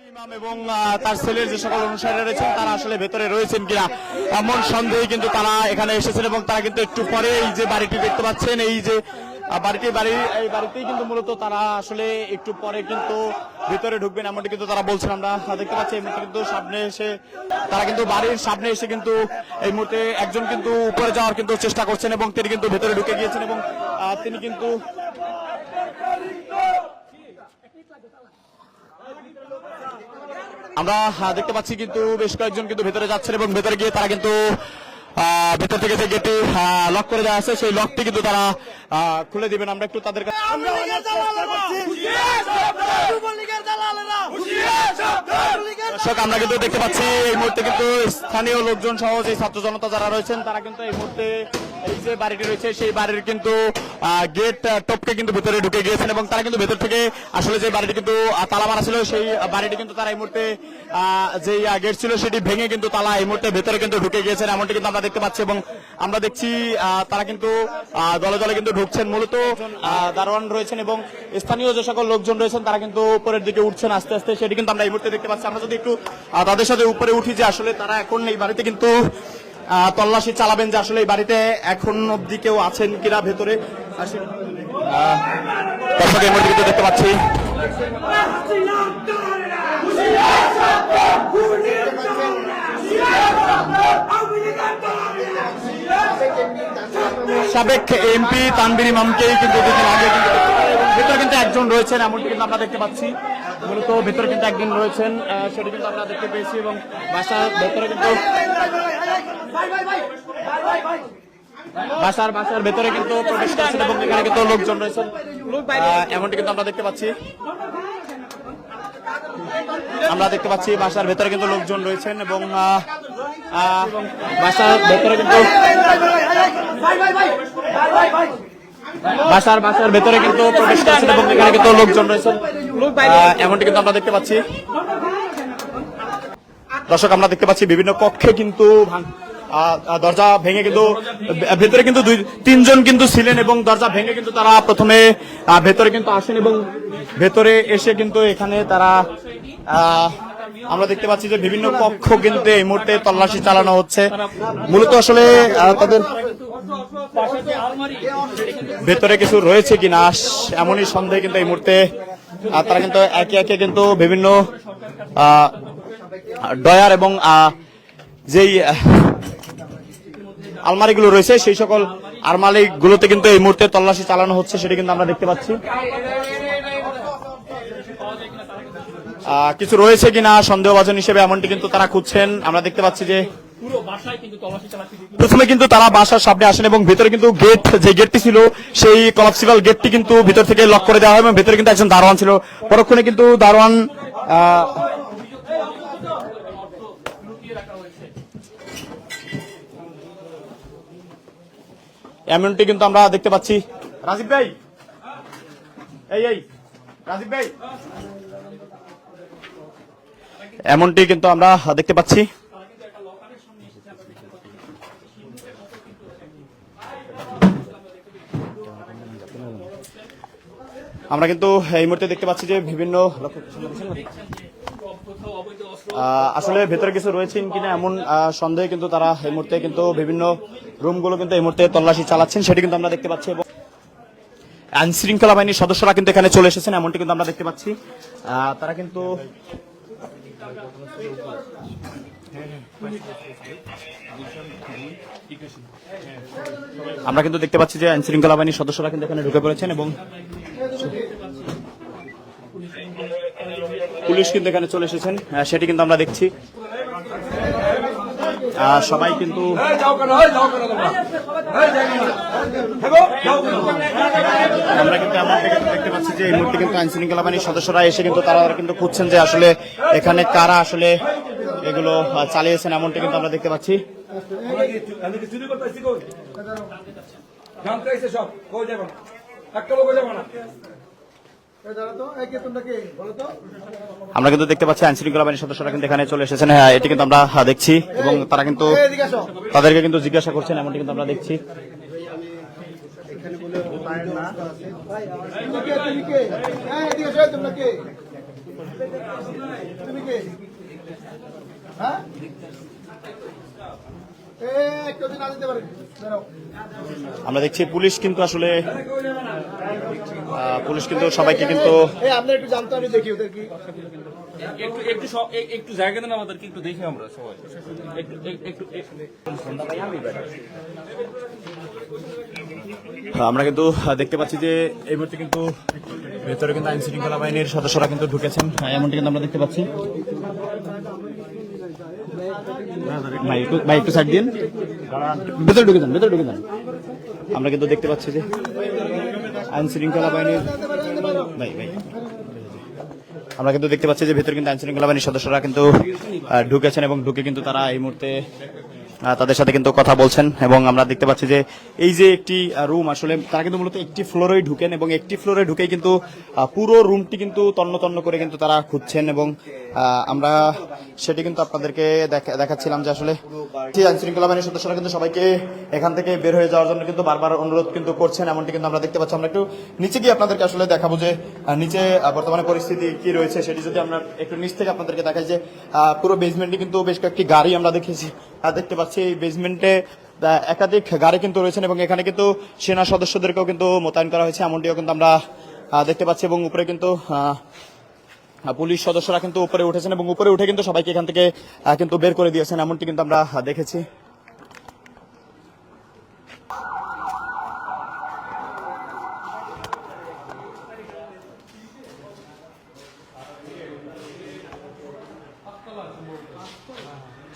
ইমাম এবং তার ছেলের যে সকল অনুসারীরা রয়েছেন, তারা আসলে ভেতরে রয়েছেন কিনা এমন সন্দেহে কিন্তু তারা এখানে এসেছেন এবং তারা কিন্তু একটু পরে এই যে বাড়িটি দেখতে পাচ্ছেন, এই যে বাড়িটি, বাড়ি, এই বাড়িতেই কিন্তু মূলত তারা আসলে একটু পরে কিন্তু ভিতরে ঢুকবেন, এমনটি কিন্তু তারা বলছেন আমরা দেখতে পাচ্ছি এই মুহূর্তে কিন্তু সামনে এসে, তারা কিন্তু বাড়ির সামনে এসে কিন্তু এই মুহূর্তে একজন কিন্তু উপরে যাওয়ার কিন্তু চেষ্টা করছেন এবং তিনি কিন্তু ভেতরে ঢুকে গিয়েছেন এবং তিনি কিন্তু আমরা দেখতে পাচ্ছি কিন্তু বেশ কয়েকজন কিন্তু ভেতরে যাচ্ছেন এবং ভেতরে গিয়ে তারা কিন্তু ভেতর থেকে যে গেটে লক করে দেওয়া আছে সেই লকটি কিন্তু তারা খুলে দিবেন। আমরা একটু তাদের কাছে দর্শক আমরা কিন্তু দেখতে পাচ্ছি এই মুহূর্তে কিন্তু স্থানীয় লোকজন সহ যে ছাত্র জনতা যারা রয়েছেন তারা কিন্তু এই মুহূর্তে এই যে বাড়িটি রয়েছে, সেই বাড়ির কিন্তু গেট টপকে কিন্তু ভেতরে ঢুকে গিয়েছেন এবং তারা কিন্তু ভেতর থেকে আসলে যে বাড়িটি কিন্তু তালা মারা ছিল, সেই বাড়িটি কিন্তু তারা এই মুহূর্তে যে গেট ছিল সেটি ভেঙে কিন্তু তালা এই মুহূর্তে ভেতরে কিন্তু ঢুকে গিয়েছেন, এমনটি কিন্তু আমরা দেখতে পাচ্ছি এবং আমরা দেখছি তারা কিন্তু দলে দলে কিন্তু ঢুকছেন। মূলত দারোয়ান রয়েছেন এবং স্থানীয় যে সকল লোকজন রয়েছেন, তারা কিন্তু উপরের দিকে উঠছেন আস্তে আস্তে, সেটি কিন্তু আমরা এই মুহূর্তে দেখতে পাচ্ছি। আমরা যদি একটু তাদের সাথে উপরে উঠি যে আসলে তারা এখন এই বাড়িতে কিন্তু তল্লাশি চালাবেন যে আসলে এই বাড়িতে এখন অব্দি কেউ আছেন কিনা ভেতরে? মুহূর্তে দেখতে পাচ্ছি। সাবেক এমপি তানবির ইমামকেই কিন্তু দুদিন আগে কিন্তু ভেতরে কিন্তু একজন রয়েছেন এমনটি কিন্তু আমরা দেখতে পাচ্ছি মূলত ভেতরে কিন্তু একজন রয়েছেন সেটি কিন্তু আমরা দেখতে পেয়েছি এবং বাসার ভেতরে কিন্তু বাসার বাসার ভেতরে কিন্তু প্রবেশ করছেন এবং এখানে কিন্তু লোকজন রয়েছেন এমনটি কিন্তু আমরা দেখতে পাচ্ছি আমরা দেখতে পাচ্ছি বাসার ভেতরে কিন্তু লোকজন রয়েছেন এবং বাসার ভেতরে কিন্তু বাসার বাসার ভেতরে কিন্তু প্রবেশ করছেন এবং এখানে কিন্তু লোকজন রয়েছেন। এমনটি কিন্তু আমরা দেখতে পাচ্ছি। দর্শক, আমরা দেখতে পাচ্ছি বিভিন্ন কক্ষে কিন্তু দরজা ভেঙে কিন্তু ভেতরে কিন্তু দুই, তিনজন কিন্তু ছিলেন এবং দরজা ভেঙে কিন্তু তারা প্রথমে ভেতরে কিন্তু আসেন এবং ভেতরে এসে কিন্তু এখানে তারা আমরা দেখতে পাচ্ছি যে বিভিন্ন কক্ষ কিন্তু এই মুহূর্তে তল্লাশি চালানো হচ্ছে। মূলত আসলে তাদের ভেতরে কিছু রয়েছে কিনা? এমনই সন্দেহ কিন্তু এই মুহূর্তে। তারা কিন্তু একে একে কিন্তু বিভিন্ন ডয়ার এবং যেই আলমারিগুলো রয়েছে, সেই সকল আলমারি গুলোতে কিন্তু এই মুহূর্তে তল্লাশি চালানো হচ্ছে, সেটি কিন্তু আমরা দেখতে পাচ্ছি। কিছু রয়েছে কিনা? সন্দেহভাজন হিসেবে এমনটি কিন্তু তারা খুঁজছেন। আমরা দেখতে পাচ্ছি যে প্রথমে কিন্তু তারা বাসার সামনে আসেন এবং ভেতরে কিন্তু গেট যে গেটটি ছিল সেই কলাপসিবল গেটটি কিন্তু ভিতর থেকে লক করে দেওয়া হয় এবং ভেতরে কিন্তু একজন দারোয়ান ছিল। পরক্ষণে কিন্তু দারোয়ান এমনটি কিন্তু আমরা দেখতে পাচ্ছি। রাজীব ভাই! এই এই রাজীব ভাই! এমনটি কিন্তু আমরা দেখতে পাচ্ছি। আমরা কিন্তু এই মুহূর্তে দেখতে পাচ্ছি যে বিভিন্ন আসলে ভেতরে কিছু রয়েছেন কিনা এমন সন্দেহে কিন্তু তারা এই মুহূর্তে কিন্তু বিভিন্ন রুমগুলো কিন্তু এই মুহূর্তে তল্লাশি চালাচ্ছেন, সেটি কিন্তু আমরা দেখতে পাচ্ছি এবং আইন শৃঙ্খলা বাহিনীর সদস্যরা কিন্তু এখানে চলে এসেছেন, এমনটি কিন্তু আমরা দেখতে পাচ্ছি। তারা কিন্তু আমরা কিন্তু দেখতে পাচ্ছি যে আইন শৃঙ্খলা বাহিনীর সদস্যরা কিন্তু এখানে ঢুকে পড়েছেন এবং পুলিশ কিন্তু এখানে চলে এসেছেন। সেটি কিন্তু আমরা দেখছি। সবাই কিন্তু আমরা কিন্তু এমন দেখতে পাচ্ছি যে এই মুহূর্তে কিন্তু আইন শৃঙ্খলা বাহিনীর সদস্যরা এসে কিন্তু তারা কিন্তু খুঁজছেন যে আসলে এখানে কারা আসলে এগুলো চালিয়েছেন এমনটি কিন্তু আমরা দেখতে পাচ্ছি। একটা লোক যাবে না। আমরা কিন্তু দেখতে পাচ্ছি আইন শৃঙ্খলা বাহিনীর সদস্যরা কিন্তু এখানে চলে এসেছেন। হ্যাঁ এটি কিন্তু আমরা দেখছি এবং তারা কিন্তু তাদেরকে কিন্তু জিজ্ঞাসা করছেন এমনটি কিন্তু আমরা দেখছি। তুমি কে? হ্যাঁ, আমরা দেখছি পুলিশ কিন্তু আসলে পুলিশ কিন্তু সবাইকে কিন্তু একটু জানতো আমি দেখি ওদের কি। একটু একটু সব- একটু জায়গা দেন আমাদেরকে একটু দেখি আমরা সবাই। একটু একটু- একটু একটু- আমরা কিন্তু দেখতে পাচ্ছি যে এই মুহূর্তে কিন্তু ভেতরে কিন্তু আইন শৃঙ্খলা বাহিনীর সদস্যরা কিন্তু ঢুকেছেন। হ্যাঁ, এমনটি কিন্তু আমরা দেখতে পাচ্ছি। ভাই, একটু ভাই, একটু সাইড দিন। ভেতরে ঢুকে যান, ভেতরে ঢুকে যান। আমরা কিন্তু দেখতে পাচ্ছি যে আইন শৃঙ্খলা বাহিনীর ভাই ভাই। আমরা কিন্তু দেখতে পাচ্ছি যে ভেতরে কিন্তু আইন শৃঙ্খলা বাহিনীর সদস্যরা কিন্তু ঢুকেছেন এবং ঢুকে কিন্তু তারা এই মুহূর্তে তাদের সাথে কিন্তু কথা বলছেন এবং আমরা দেখতে পাচ্ছি যে এই যে একটি রুম আসলে তারা কিন্তু মূলত একটি ফ্লোরেই ঢুকেন এবং একটি ফ্লোরে ঢুকেই কিন্তু পুরো রুমটি কিন্তু তন্ন তন্ন করে কিন্তু তারা খুঁজছেন এবং আমরা সেটি কিন্তু আপনাদেরকে দেখা- দেখাচ্ছিলাম যে আসলে আইন শৃঙ্খলা বাহিনীর সদস্যরা কিন্তু সবাইকে এখান থেকে বের হয়ে যাওয়ার জন্য কিন্তু বারবার অনুরোধ কিন্তু করছেন। এমনটি কিন্তু আমরা দেখতে পাচ্ছি। আমরা একটু নিচে গিয়ে আপনাদেরকে আসলে দেখাবো যে নিচে বর্তমানে পরিস্থিতি কি রয়েছে সেটি যদি আমরা একটু নিচ থেকে আপনাদেরকে দেখাই যে পুরো বেসমেন্টে কিন্তু বেশ কয়েকটি গাড়ি আমরা দেখেছি। দেখতে পাচ্ছি এই বেসমেন্টে একাধিক গাড়ি কিন্তু রয়েছেন এবং এখানে কিন্তু সেনা সদস্যদেরকেও কিন্তু মোতায়েন করা হয়েছে, এমনটিও কিন্তু আমরা দেখতে পাচ্ছি এবং উপরে কিন্তু পুলিশ সদস্যরা কিন্তু উপরে উঠেছেন এবং উপরে উঠে কিন্তু সবাইকে এখান থেকে কিন্তু বের করে দিয়েছেন, এমনটি কিন্তু আমরা দেখেছি।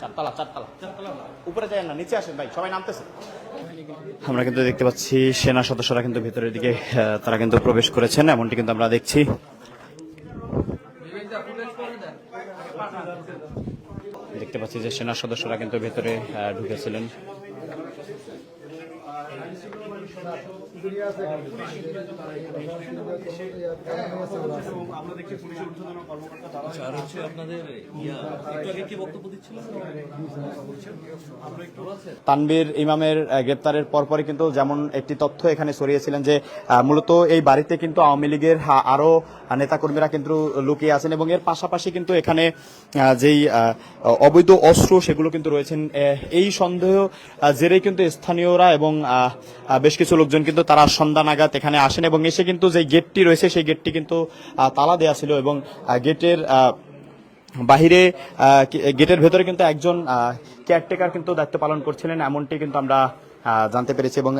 চারতলা চারতলা। উপরে যায় না, নিচে আসেন ভাই, সবাই নামতেছে। আমরা কিন্তু দেখতে পাচ্ছি সেনা সদস্যরা কিন্তু ভেতরের দিকে তারা কিন্তু প্রবেশ করেছেন, এমনটি কিন্তু আমরা দেখছি। দেখতে পাচ্ছি যে সেনা সদস্যরা কিন্তু ভেতরে ঢুকেছিলেন। দিচ্ছিলেন? তানবীর ইমামের গ্রেপ্তারের পরপরই কিন্তু যেমন একটি তথ্য এখানে ছড়িয়েছিলেন যে মূলত এই বাড়িতে কিন্তু আওয়ামী লীগের হা- আরও নেতাকর্মীরা কিন্তু লুকিয়ে আছেন এবং এর পাশাপাশি কিন্তু এখানে যেই অবৈধ অস্ত্র সেগুলো কিন্তু রয়েছেন। এই সন্দেহ জেরেই কিন্তু স্থানীয়রা এবং বেশ কিছু লোকজন কিন্তু তারা সন্ধ্যা নাগাদ এখানে আসেন এবং এসে কিন্তু যে গেটটি রয়েছে, সেই গেটটি কিন্তু তালা দেওয়া ছিল এবং গেটের বাহিরে গেটের ভেতরে কিন্তু একজন কেয়ারটেকার কিন্তু দায়িত্ব পালন করছিলেন, এমনটি কিন্তু আমরা জানতে পেরেছি এবং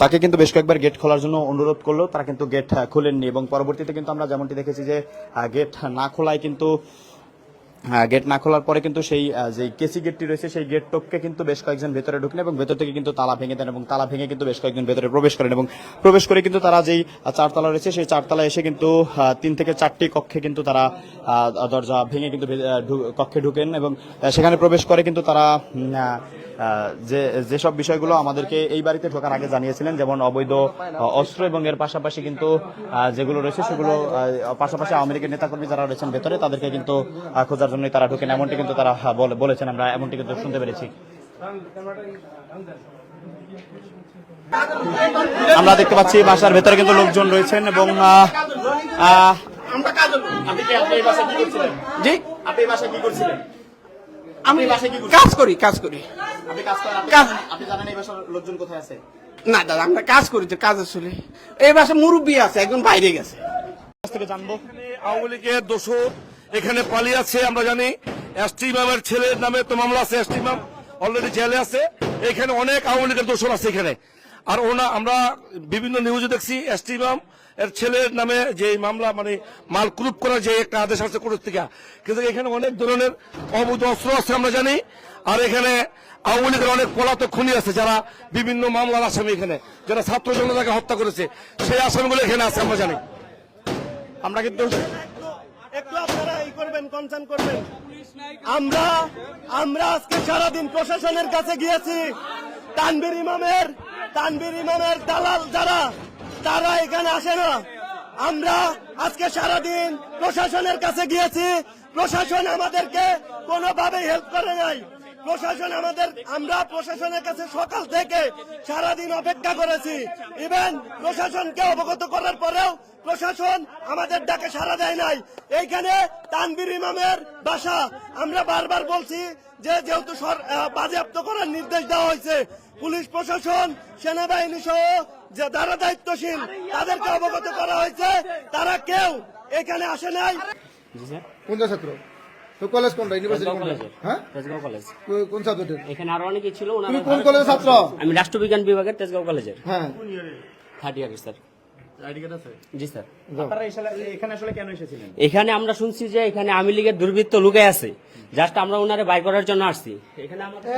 তাকে কিন্তু বেশ কয়েকবার গেট খোলার জন্য অনুরোধ করল, তারা কিন্তু গেট খুলেননি এবং পরবর্তীতে কিন্তু আমরা যেমনটি দেখেছি যে গেট না খোলায় কিন্তু গেট না খোলার পরে কিন্তু সেই যে কেসি গেটটি রয়েছে, সেই গেট টপকে কিন্তু বেশ কয়েকজন ভেতরে ঢুকেন এবং ভেতর থেকে কিন্তু তালা ভেঙে দেন এবং তালা ভেঙে কিন্তু বেশ কয়েকজন ভেতরে প্রবেশ করেন এবং প্রবেশ করে কিন্তু তারা যেই চারতলা রয়েছে, সেই চারতলা এসে কিন্তু তিন থেকে চারটি কক্ষে কিন্তু তারা দরজা ভেঙে কিন্তু কক্ষে ঢুকেন এবং সেখানে প্রবেশ করে কিন্তু তারা যে যেসব বিষয়গুলো আমাদেরকে এই বাড়িতে ঢোকার আগে জানিয়েছিলেন যেমন অবৈধ অস্ত্র এবং এর পাশাপাশি কিন্তু যেগুলো রয়েছে সেগুলো পাশাপাশি আওয়ামী লীগের নেতাকর্মী যারা রয়েছেন ভেতরে তাদেরকে কিন্তু খোঁজার জন্যই তারা ঢোকেন। এমনটি কিন্তু তারা বলেছেন আমরা এমনটি কিন্তু শুনতে পেরেছি। আমরা দেখতে পাচ্ছি বাসার ভেতরে কিন্তু লোকজন রয়েছেন এবং জি? আপনি বাসায় কি করছিলেন? আমি? কাজ করি কাজ করি। আপনি কাজ করেন আপনি জানেন- এই বাসার লোকজন কোথায় আছে? না দাদা আমরা কাজ করি তো কাজ আসলে। এই বাসা মুরব্বী আছে একজন বাইরে গেছে। কাছ থেকে জানব। আওয়ামী লীগের দোষর এখানে পালিয়ে আছে আমরা জানি। এসটি ইমামের ছেলের নামে তো মামলা আছে এসটি ইমাম অলরেডি জেলে আছে। এখানে অনেক আওয়ামী লীগের দোষর আছে এখানে। আর ওনা আমরা বিভিন্ন নিউজে দেখছি এসটি ইমাম এর ছেলের নামে যে মামলা মানে মাল ক্রুপ করার যে একটা আদেশ আছে কোর্ট থেকে। কিন্তু এখানে অনেক ধরনের অবৈধ অস্ত্র আছে আমরা জানি। আর এখানে আওয়ামী লীগের অনেক পলাতক খুনি আছে যারা বিভিন্ন মামলার আসামি এখানে, যারা ছাত্র জনতাকে হত্যা করেছে। সেই আসামিগুলো এখানে আছে, আমরা জানি। আমরা কিন্তু একটু আপনারা এই করবেন, কনসার্ন করবেন। আমরা আমরা আজকে সারাদিন প্রশাসনের কাছে গিয়েছি। তানবীর ইমামের তানবীর ইমামের দালাল যারা, তারা এখানে আসে না। আমরা আজকে সারাদিন প্রশাসনের কাছে গিয়েছি। প্রশাসন আমাদেরকে কোনোভাবে হেল্প করে নাই। প্রশাসন আমাদের আমরা প্রশাসনের কাছে সকাল থেকে সারাদিন অপেক্ষা করেছি। ইভেন প্রশাসনকে অবগত করার পরেও প্রশাসন আমাদের ডাকে সাড়া দেয় নাই। এইখানে তানবির ইমামের বাসা। আমরা বারবার বলছি যে যেহেতু সর- বাজেয়াপ্ত করার নির্দেশ দেওয়া হয়েছে পুলিশ প্রশাসন সেনাবাহিনী সহ যে যারা দায়িত্বশীল তাদেরকে অবগত করা হয়েছে। তারা কেউ এখানে আসে নাই। কোনটা ছাত্র? তো কলেজ কোনটা? ইউনিভার্সিটি কোনটা? হ্যাঁ? তেজগাঁও কলেজ কোন সাবজেক্টের এখানে আরও অনেকে ছিল ওনারা তুমি কোন কলেজের ছাত্র? আমি রাষ্ট্রবিজ্ঞান বিভাগের তেজগাঁও কলেজের হ্যাঁ। থার্ড ইয়ার স্যার জি স্যার এখানে আসলে কেন এসেছিলেন? এখানে আমরা শুনছি যে এখানে আওয়ামী লীগের দুর্বৃত্ত লুকে আছে। জাস্ট আমরা ওনারে বাই করার জন্য আসছি। এখানে আমাদের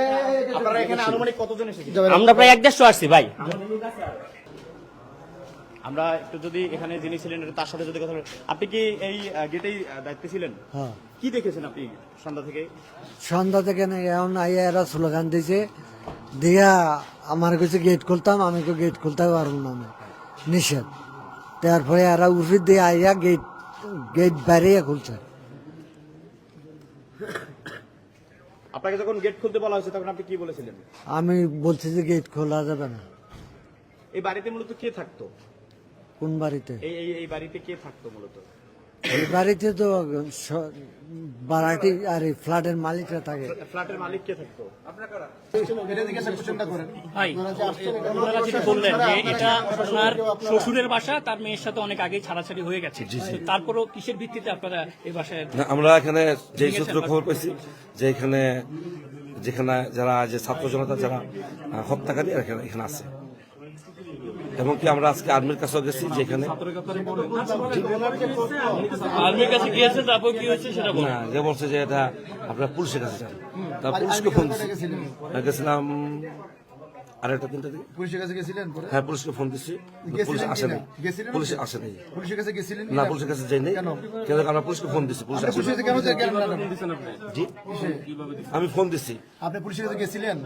আপনারা এখানে আনুমানিক কতজন এসেছিলেন? আমরা প্রায় এক দেড়শো আসছি ভাই। আমরা একটু যদি এখানে যিনি ছিলেন তার সাথে যদি কথা বলি আপনি কি এই গেটেই দায়িত্বে ছিলেন? হ্যাঁ। কি দেখেছেন আপনি সন্ধ্যা থেকে? সন্ধ্যা থেকে না এখন আইয়া এরা স্লোগান দিয়েছে দিয়া আমার কাছে গেট খুলতাম আমি তো গেট খুলতে পারব না আমি। নিষেধ। তারপরে এরা উঠে দিয়ে আইয়া গেট গেট বাইরে খুলছে। আপনাকে যখন গেট খুলতে বলা হয়েছে তখন আপনি কি বলেছিলেন? আমি বলছি যে গেট খোলা যাবে না। এই বাড়িতে মূলত কে থাকতো? কোন বাড়িতে? এই এই এই বাড়িতে কে থাকতো মূলত? এই বাড়িতে তো বাড়াটি আর এই ফ্ল্যাটের মালিকরা থাকে। ফ্ল্যাটের মালিক কে থাকতো? ভাই ওনারা যেটা বললেন যে এটা শ্বশুরের বাসা তার মেয়ের সাথে অনেক আগেই ছাড়াছাড়ি হয়ে গেছে। তারপরও কিসের ভিত্তিতে আপনারা এই বাসায় আমরা এখানে যে সূত্র খবর পেয়েছি যে এখানে যেখানে যারা যে ছাত্র জনতা যারা হত্যাকারী এখানে এখানে আছে। এবং কি আমরা আজকে আর্মির কাছেও গেছি যেখানে। আর্মির কাছে গিয়েছে তারপর কি হয়েছে সেটা না যে বলছে যে এটা আপনার পুলিশের কাছে যান। তা পুলিশকে ফোন দিচ্ছি গেছিলাম আড়াইটা তিনটা দিকে পুলিশের কাছে গেছিলেন পরে হ্যাঁ পুলিশকে ফোন দিচ্ছি পুলিশ আসে নাই গেছিলেন পুলিশ আসে নাই পুলিশের কাছে গেছিলেন না পুলিশের কাছে যাই নাই কেন? কেন আমরা পুলিশকে ফোন দিচ্ছি পুলিশ আসে কেন না জি আমি ফোন দিচ্ছি আপনি পুলিশের কাছে গেছিলেন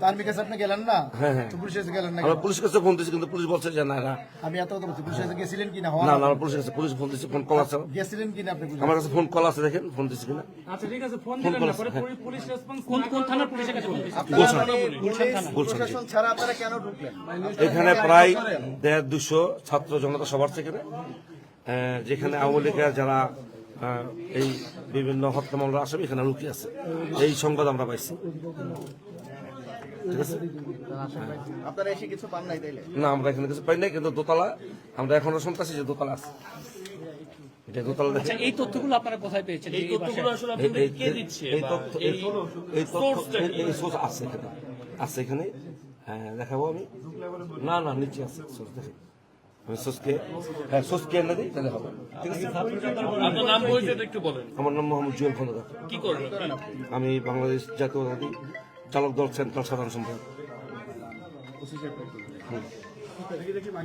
তার কাছে আপনি গেলেন না হ্যাঁ, হ্যাঁ। তো পুলিশের কাছে গেলেন না আমরা পুলিশের কাছে ফোন দিচ্ছি কিন্তু পুলিশ বলছে যে না এরা আমি এত কথা বলছি পুলিশের কাছে গেছিলেন কিনা হওয়া না না আমরা পুলিশের কাছে পুলিশ ফোন দিচ্ছি ফোন কল আছে গেছিলেন কিনা আপনি পুলিশের আমার কাছে ফোন কল আছে দেখেন ফোন দিচ্ছি কিনা আচ্ছা ঠিক আছে ফোন দিলেন না পরে হ্যাঁ। পুলিশ রেসপন্স কোন কোন থানার পুলিশের কাছে ফোন দিয়েছে? গুলশান থানা গুলশান জি। এখানে প্রায় দেড় দুশো ছাত্র জনতা সবার সেখানে আহ, যেখানে আওয়ামী লীগের যারা এই বিভিন্ন হত্যা মামলার আসামি এখানে লুকিয়ে আছে। এই সংবাদ আমরা পাইছি। ঠিক আছে? আপনারা এসে কিছু পান নাই তাইলে? না আমরা এখানে কিছু পাই নাই কিন্তু দোতলা আমরা এখনও শুনতেছি যে দোতলা আছে। এটা দোতলা দেখে আচ্ছা এই তথ্যগুলো আপনারা কোথায় পেয়েছেন? এই এই তথ্যগুলো আসলে আপনাদের কে দিচ্ছে এই তথ্য এই এই এই তথ্য source-টা এই- কি? এই source আছে এখানে। আছে এখানে। হ্যাঁ দেখাবো আমি। না না নিচে আছে source দেখে। আমি সোসকে হ্যাঁ সোসকে এনে দিই তাহলে হবে ঠিক আছে আপনার নাম পরিচয়টা একটু বলেন। আমার নাম মোহাম্মদ জুয়েল খন্দকার। কি করবেন আমি বাংলাদেশ জাতীয়তাবাদী চালক দল সেন্ট্রাল সাধারণ সম্পাদক।